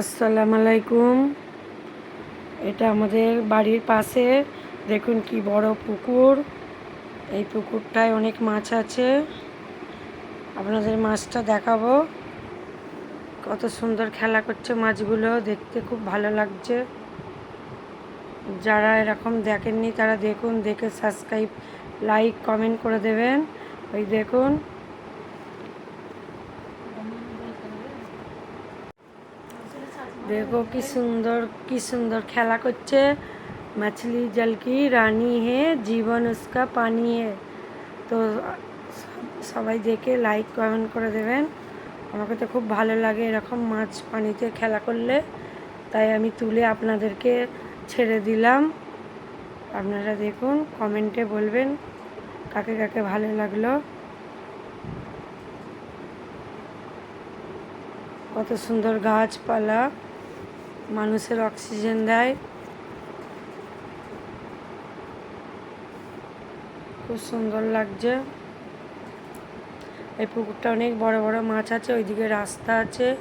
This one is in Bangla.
আসসালামু আলাইকুম। এটা আমাদের বাড়ির পাশে। দেখুন কি বড় পুকুর। এই পুকুরটায় অনেক মাছ আছে। আপনাদের মাছটা দেখাবো। কত সুন্দর খেলা করছে মাছগুলো। দেখতে খুব ভালো লাগছে। যারা এরকম দেখেননি, তারা দেখুন, দেখে সাবস্ক্রাইব লাইক কমেন্ট করে দেবেন। ওই দেখুন। দেখো কি সুন্দর কি সুন্দর খেলা করছে। মাছলি জল কি রানী হে, জীবন উসকা পানি হে। তো সবাই দেখে লাইক কমেন্ট করে দেবেন। আমাকে তো খুব ভালো লাগে এরকম মাছ পানিতে খেলা করলে। তাই আমি তুলে আপনাদেরকে ছেড়ে দিলাম। আপনারা দেখুন কমেন্টে বলবেন কাকে কাকে ভালো লাগল। কত সুন্দর গাছপালা। মানুষের অক্সিজেন দেয়। খুব সুন্দর লাগছে। এই পুকুরটা অনেক বড় বড় মাছ আছে, ওইদিকে রাস্তা আছে।